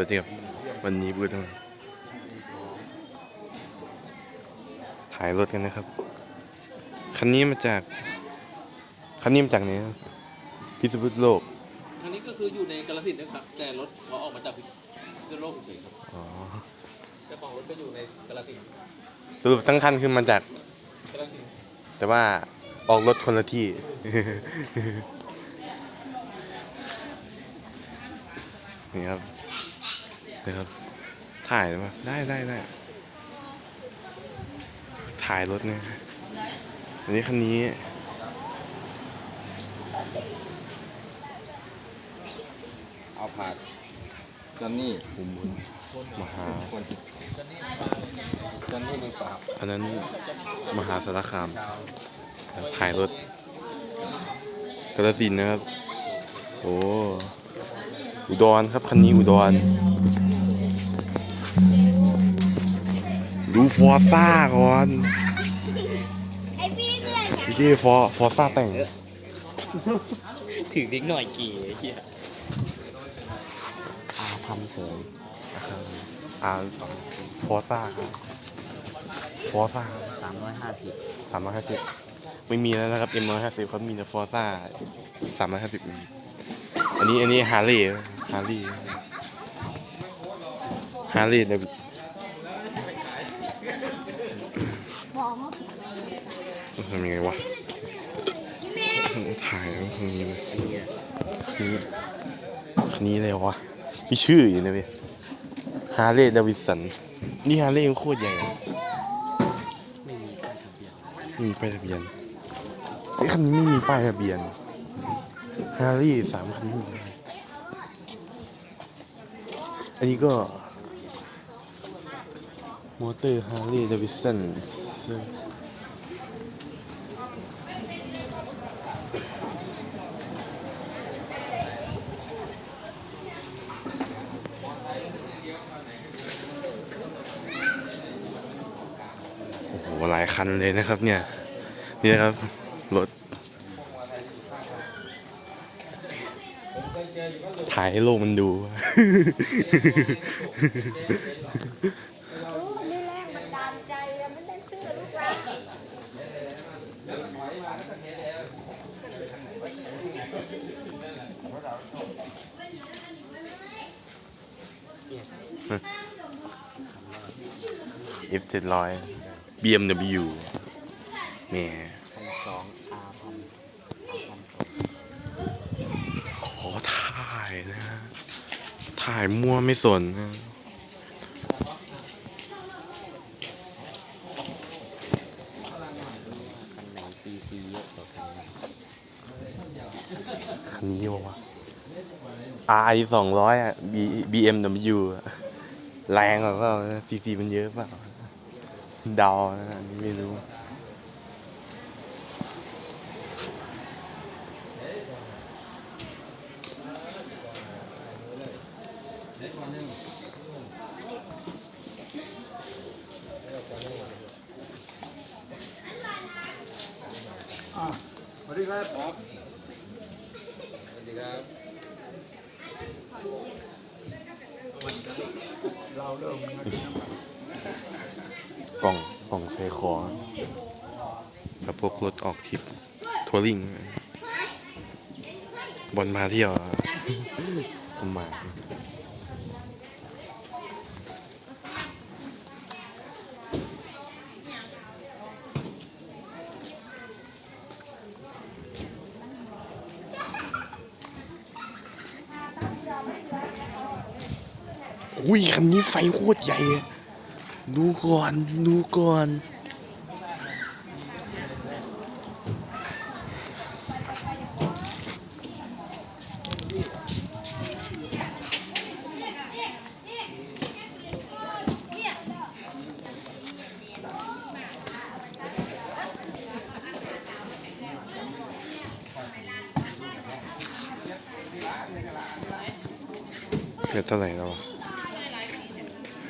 วัสดีครับวันนี้พูดทั้งถ่ายรถกันนะครับ คันนี้มาจาก คันนี้มาจากไหนครับพิษณุโลกอันนี้ก็คืออยู่ในกาลสินธุ์นะครับ แต่รถเขาออกมาจากพิษณุโลกเฉยๆครับอ๋อเจ้าของรถก็อยู่ในกาลสินธุ์สรุปทั้งคันคือมาจาก กาลสินธุ์แต่ว่าออกรถคนละที่ นี่ครับ นี่ครับ ถ่ายได้ปะได้ได้ได้ถ่ายรถเนี่ยอันนี้คันนี้เอาผ่านจอนนี่อุมลมหาคนจอนนี่มึงสาวอันนั้นมหาสารคาม ถ่ายรถกระสินธุ์นะครับ โอ้อุดรครับ คันนี้อุดร ดูฟอร์ซ่าก่อนไอพี่เหนื่อยนะพี่เจฟอร์ฟอร์ซ่าแต่งถึงนิดหน่อยกี่เฮียอาทำเสริมอ่าสองฟอร์ซ่าครับฟอร์ซ่าสามร้อยห้าสิบสามร้อยห้าสิบไม่มีแล้วนะครับ M ร้อยห้าสิบเขามีแต่ฟอร์ซ่าสามร้อยห้าสิบอันนี้อันนี้ฮาร์เลย์ฮาร์เลย์ฮาร์เลย์เนี่ยพร้อม ทำยังไงวะถ่ายแล้วคันนี้เลยนนี้คันนี้เลยวะมีชื่ออยู่นะเว้ยฮาร์เลย์ดาวิสัน นี่ฮาร์เลย์โคตรใหญ่ไม่มีป้ายทะเบียนไอ้คันนี้ไม่มีป้ายทะเบียน ฮาร์เลย์สามคันนี้อันนี้ก็มอเตอร์ฮาร์เลย์ดาวิสัน โอ้โห หลาย คันเลยนะครับ เนี่ยนี่นะครับรถถ่ายให้โลกมันดูรู้นี่แรงบันดาลใจแล้วไม่ได้ซื้อลูกรัก F 7 0 0 BMW แหม่พันสองอาพันพันสองขอถ่ายนะฮะถ่ายมั่วไม่สนนะคันไหนซีซีเยอะกว่ากันคันนี้บอกว่า R สองร้อยอะ B BMW แรงกว่าเปล่าซีซีมันเยอะเปล่า เดานะอันนี้ไม่รู้สวัสดีครับครับสวัสดีครับ กล่องกล่องใส่คอกับพวกรถออกทริปทัวริงบอลมาเที่ยวประมาณอุ้ยคันนี้ไฟโคตรใหญ่ ดูก่อนดูก่อนเกิดเท่าไหร่แล้ว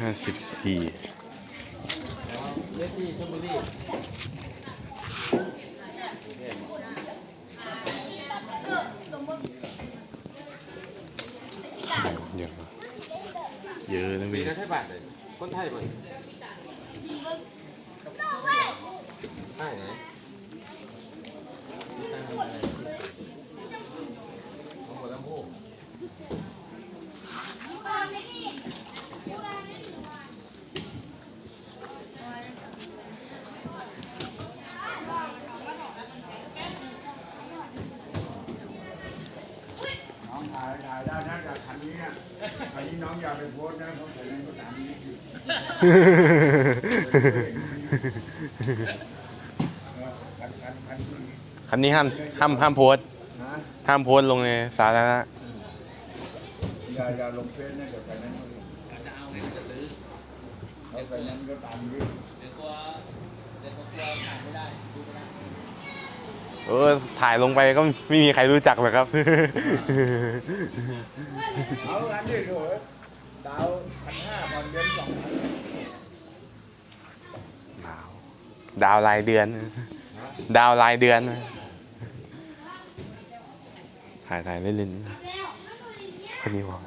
ห้าสิบสี่ เดี๋ยวนะเยอะนะมีพี่นะไทยบาทเลยคนไทยบ่ใช่ไหนของหัวลำโพง น้องถ่ายถ่ายได้นะจากคันนี้นะ คันนี้น้องอย่าไปโพสต์นะเพราะผมก็ตามนี้อยู่คันคันคันนี้คันนี้ห้ามห้ามห้ามโพสต์นะห้ามโพสต์ลงในสาธารณะอย่าอย่าลงเฟซนะเดี๋ยวไปนั้นจะเอาเนี่ยจะซื้อเขาไปนั้นก็ตามนี้ เดี๋ยวกลัวเดี๋ยวกลัวถ่ายไม่ได้ เออถ่ายลงไปก็ไม่มีใครรู้จักหรอกครับ เอาอันนี้เถอะดาวพันห้าผ่อนเดือนสองพันดาวดาวรายเดือน ดาวรายเดือน ถ่ายถ่ายเล่นๆคนนี้บอก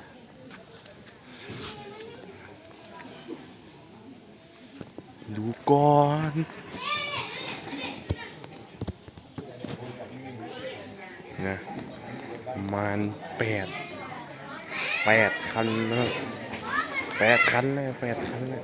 ดูก่อน นะมันแปดแปดคันนะแปดคันเลยแปดคันเลย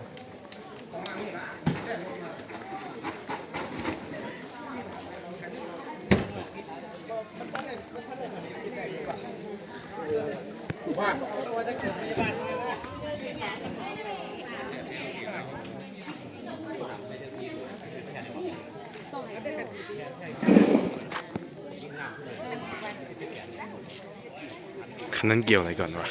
คันนั้นเกี่ยวอะไรก่อนวะ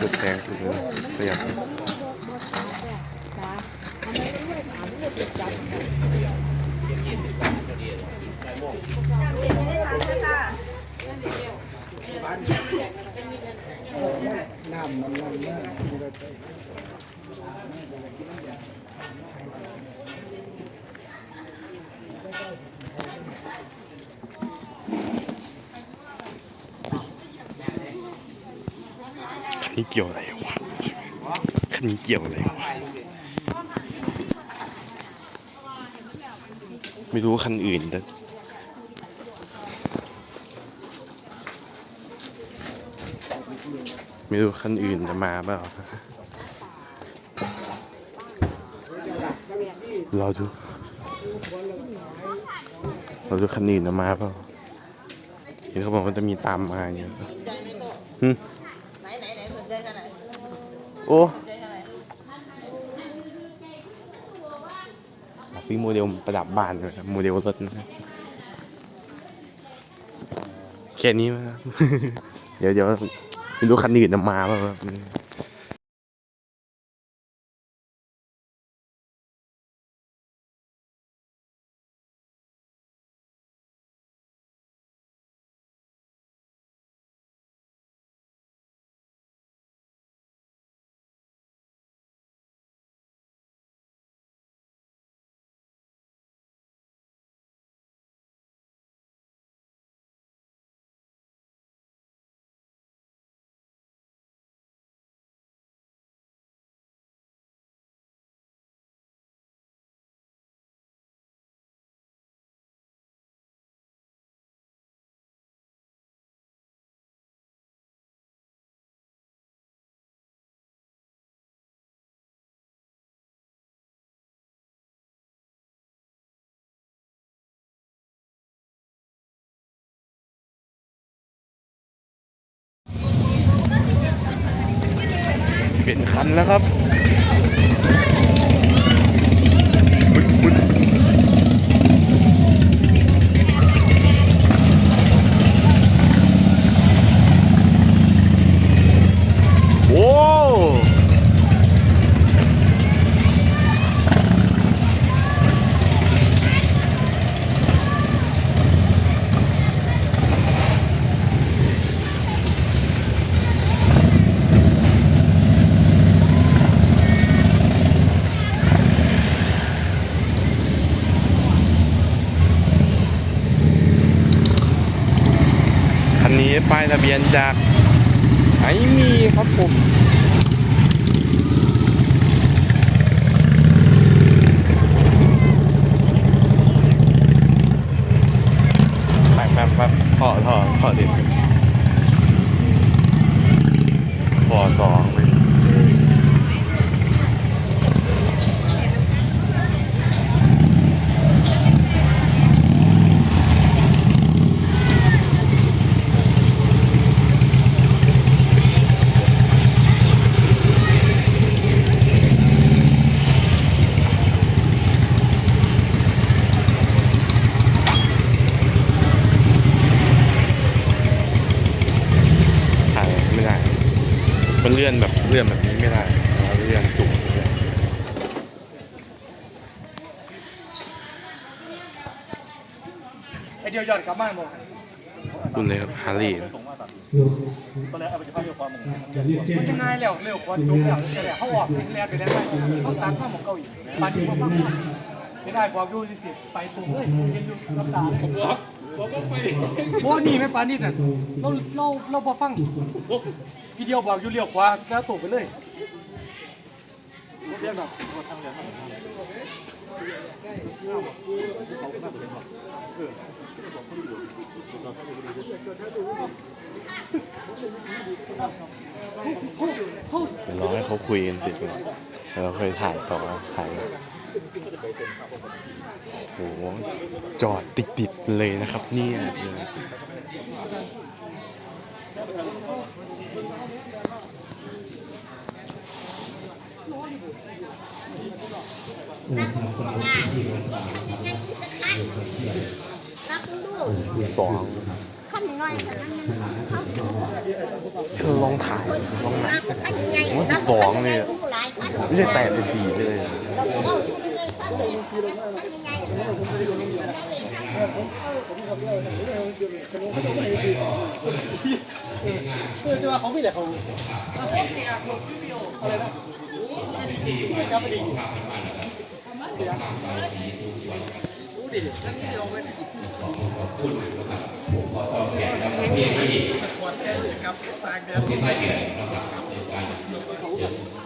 รถแซงสุดเลยขยับคัน นี้เกี่ยวอะไรวะคันนี้เกี่ยวอะไรวะไม่รู้คันอื่นแต่ไม่รู้คันอื่นจะมาเปล่า เราดู เราดูคันอื่นจะมาเปล่า เห็นเขาบอกว่าจะมีตามมาอย่างเงี้ยใจไห โอ้ซื้อโมเดลประดับบ้านเลยครับโมเดลรถนะแค่นี้มั้งเดี๋ยวเดี๋ยวไม่รู้คันอื่นจะมาป่าค คันแล้วครับมึนมึนโอ้ ป้ายทะเบียนจากไอมีครับผมแป๊บแป๊บแป๊บขอขอขอดิขอสองไปถ่ายไม่ได้ มันเลื่อนแบบเลื่อนแบบนี้ไม่ได้เราเลื่อนสูงไม่ได้ ไอเดียวยอดกลับบ้านบอกรุ่นเลยครับฮาร์ลีย์ตอนแรกเอาไปจะเข้าเดียวความมึงมันจะง่ายแล้วเร็วกว่าจุ๊บแล้วจะแล้วเขาออกแรงไปได้ไหมเขาตามข้ามของเกาหลีปาดีเขาฟังไม่ได้บอกดูสิไปตุ้มเลยเย็นอยู่น้ำตาเลยบอกบอกว่าไปโอ้นี่ไม่ปานี่น่ะเราเราเราพอฟังวิดีโอบอกอยู่เลี้ยวขวาแล้วตกไปเลยเรียนแบบทางเรียนทาง เดี๋ยวรอให้เขาคุยกันเสร็จก่อนแล้วเราค่อยถ่ายต่อถ่ายโอ้โหจอดติดๆเลยนะครับเนี่ย นับดู สองขั้นน้อยขาดนั้นเขาเธอลองถ่ายลองหนันักบขั้นยังไงโอ้สิบสองเลยอะหลายขั้นไม่ใช่แตะสิบ สี่ไปเลยอะเราก็เอาที่ยังขั้นหนึ่งขั้นยังไงเออจะว่าเขา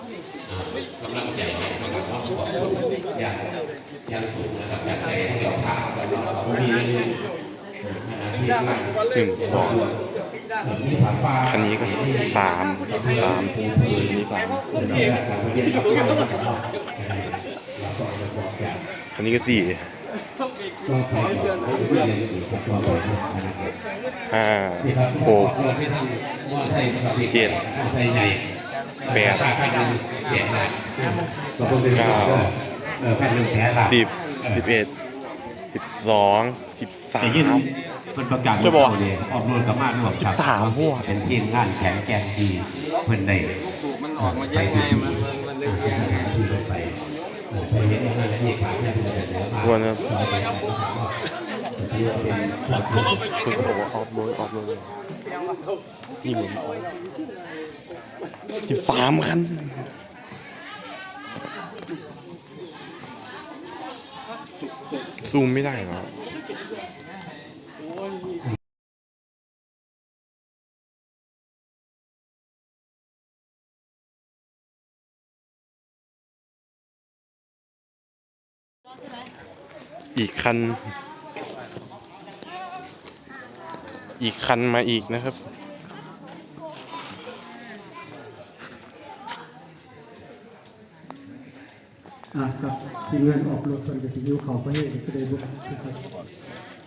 ไม่แต่เขาอะไรนะจับไปดิหนึ่งสองคันนี้ก็สามสามนี่สาม คันนี้ก็สี่ห้าหกเจ็ดแปดเก้าสิบสิบเอ็ดสิบสองสิบสามเพิ่นประกาศจะบอกเลยออกโน่นกับมากรวมครับสามหัวเป็นทีมงานแข็งแกร่งดีเพิ่นได้มันออกมายังไงมันมันเลยที่ลงไปไปเห็นงานที่ขาดเนี่ย เพิ่นจะเดินมาทวนครับคุณก็บอกว่าออฟโรดออฟโรดนี่เหมือนสิบสามคันซูมไม่ได้เหรอ อีกคัน อีกคันมาอีกนะครับ อะกับทีมงานออกรถคนกับทีมเขาไปให้ก็ได้บุกนะครับ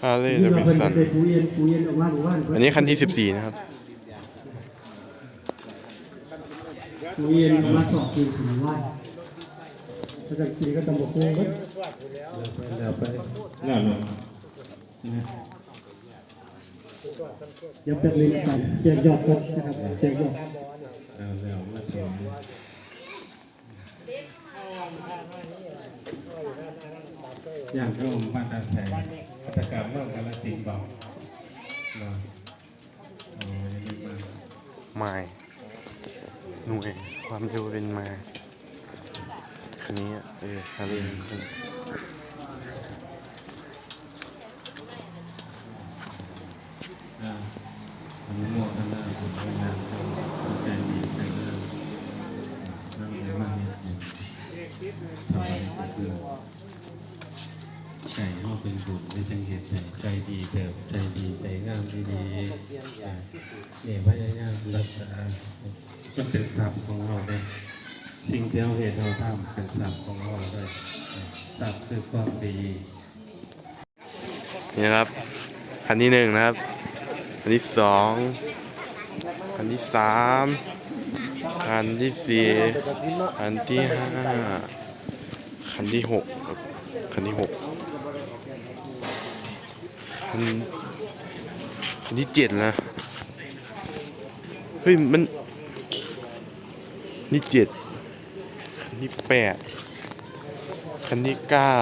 ฮาร์เลย์นี่เดเราวิเป็นสันไปปูเย็นปูเย็นออกมาหมู่บ้านอันนี้คันที่14นะครับ ปูเย็นออกมาสอบกินถึงหมู่บ้าน ถ้าจะกินก็ตำบกกุ้งก็แล้วไปแล้วเนาะยับเป็ดเลยกันแจกยอดก็นะครับแจกยอดแล้วแล้วมาถึงอย่างร่มบ้านอาแสงกิจกรรมเรื่องการจิตบอกเนาะโอ้ยดีมากไมล์หน่วยความเร็วเป็นไมล์ คันนี้เออฮาร์เลย์คันอ่าอันนี้งานใจดีใจงามนั่งในบ้านเนี่ยทำไมก็คือใจเขาเป็นบุญไม่ใช่เหตุใจใจดีเติบใจดีใจงามดีดีเนี่ยพยายามรักษาก็เป็นทรัพย์ของเราเนี่ย สิ่งที่เราเห็นเราทำเป็นทรัพของเราเลยทรัพคือความดีนี่ครับคันที่หนึ่งนะครับคันที่สองคันที่สามคันที่สี่คันที่ห้าคันที่หกคันที่หกคันคันที่เจ็ดนะเฮ้ยมันนี่เจ็ด นที่แปดคันที่เก้า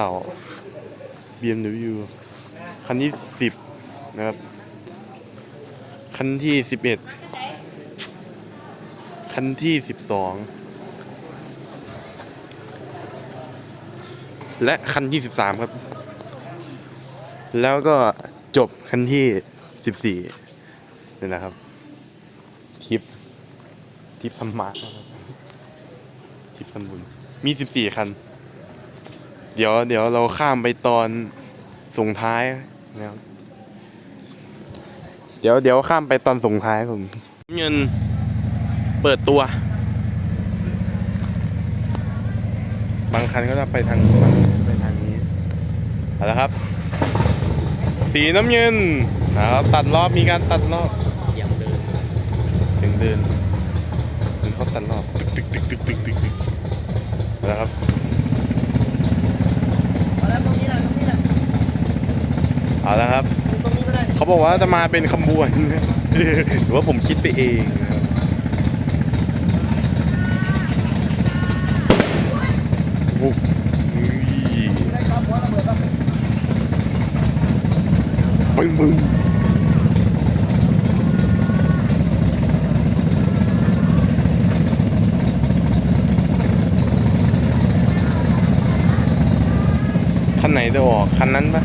BMW คันที่สิบนะครับ คันที่สิบเอ็ดคันที่สิบสองและคันที่สิบสามครับ แล้วก็จบคันที่สิบสี่นี่แหละครับ ทิป ทิปสมาร์ทนะครับ ทิปทำบุญมีสิบสี่คัน เดี๋ยวเดี๋ยวเราข้ามไปตอนส่งท้ายนะครับเดี๋ยวเดี๋ยวข้ามไปตอนส่งท้ายผมเงินเปิดตัว บางคันก็จะไปทางบางไปทางนี้เอาละครับ สีน้ำเงินนะครับตัดรอบมีการตัดรอบเสียงเดินเสียงเดินเหมือนเขาตัดรอบตึกตึกตึกตึกตึกตึกตึก เอาละครับแล้วตรงนี้แหละตรงนี้แหละเอาละครับ ตรงนี้ก็ได้เขาบอกว่าจะมาเป็นขบวน หรือว่าผมคิดไปเองนะครับโอ้โหปึ้งปึ้งคันไหนจะออกคันนั้นปะ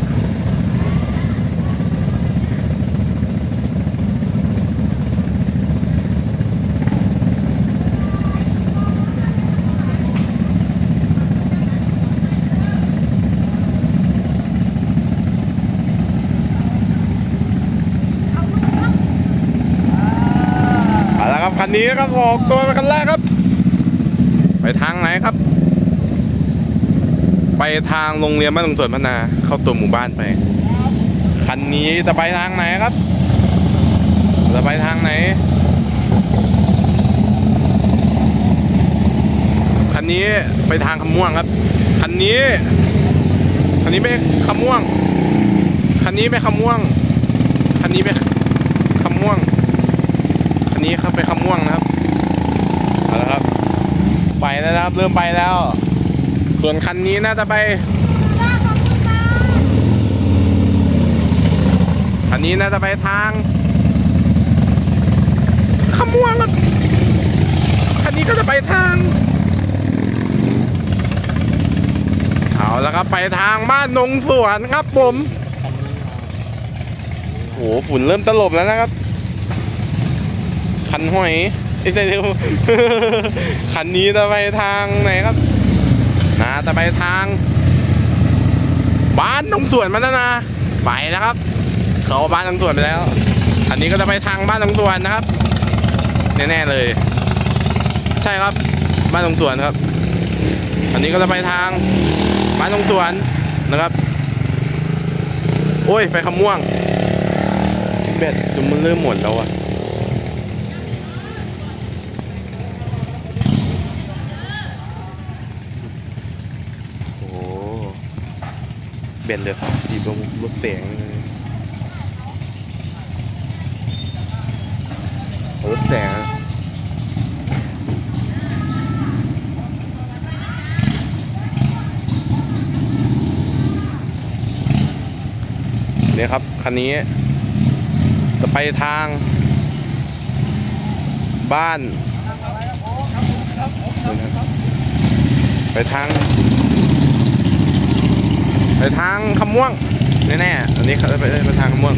เอาละครับคันนี้นะครับออกตัวเป็นคันแรกครับ ไปทางไหนครับ ไปทางโรงเรียนบ้านตรงสวนพัฒนา เข้าตัวหมู่บ้านไป คันนี้จะไปทางไหนครับ จะไปทางไหน คันนี้ไปทางคำม่วงครับ คันนี้ คันนี้ไปคำม่วง คันนี้ไปคำม่วง คันนี้ไปคำม่วง คันนี้ไปคำม่วงนะครับ เอาละครับ ไปแล้วนะครับ เริ่มไปแล้ว ส่วนคันนี้น่าจะไปคันนี้น่าจะไปทางขมวงครับคันนี้ก็จะไปทาง เอาแล้วครับไปทางบ้านนงสวนครับผมโอ้โหฝุ่นเริ่มตลบแล้วนะครับ คันหอยไอ้ใช่เดียวคันนี้จะไปทางไหนครับ น่าจะไปทาง บ้านตรงสวนมันนะไปแล้วครับ เขาบ้านตรงสวนไปแล้ว อันนี้ก็จะไปทางบ้านตรงสวนนะครับแน่ๆเลย ใช่ครับบ้านตรงสวนครับ อันนี้ก็จะไปทางบ้านตรงสวนนะครับ โอ้ยไปขม่วงเบ็ดจนมันเริ่มหมดแล้วอะ โอ้โห เบนเลือสามสี่ตัวรถเสียงรถแสงเนี่ยครับ คันนี้ จะไปทาง บ้าน ไปทาง ไปทางคำม่วงแน่ๆอันนี้เขาจะไปไปทางคำม่วง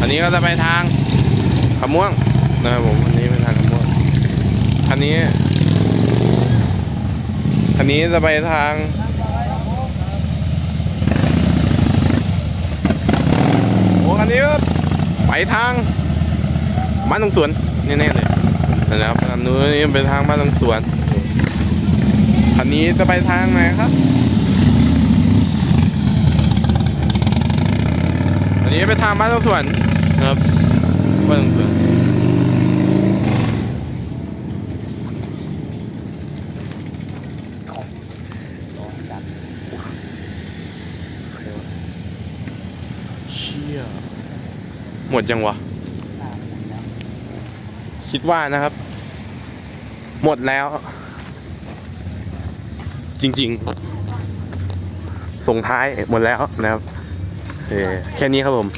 อันนี้ก็จะไปทางคำม่วงนะครับผมอันนี้ไปทางขม่วงคันนี้คันนี้จะไปทางโอ้คันนี้ไปทางบ้านตรงสวนแน่ๆเลยนะครับคันนู้นนี่ไปทางบ้านตรงสวนคันนี้จะไปทางไหนครับ นนี้ไปทางบ้านตรงสวนนะครับบ้านตรงสวนเชี่ยหมดยังวะ คิดว่านะครับ หมดแล้ว จริง ๆ ส่งท้ายหมดแล้วนะครับ เออแค่นี้ครับผม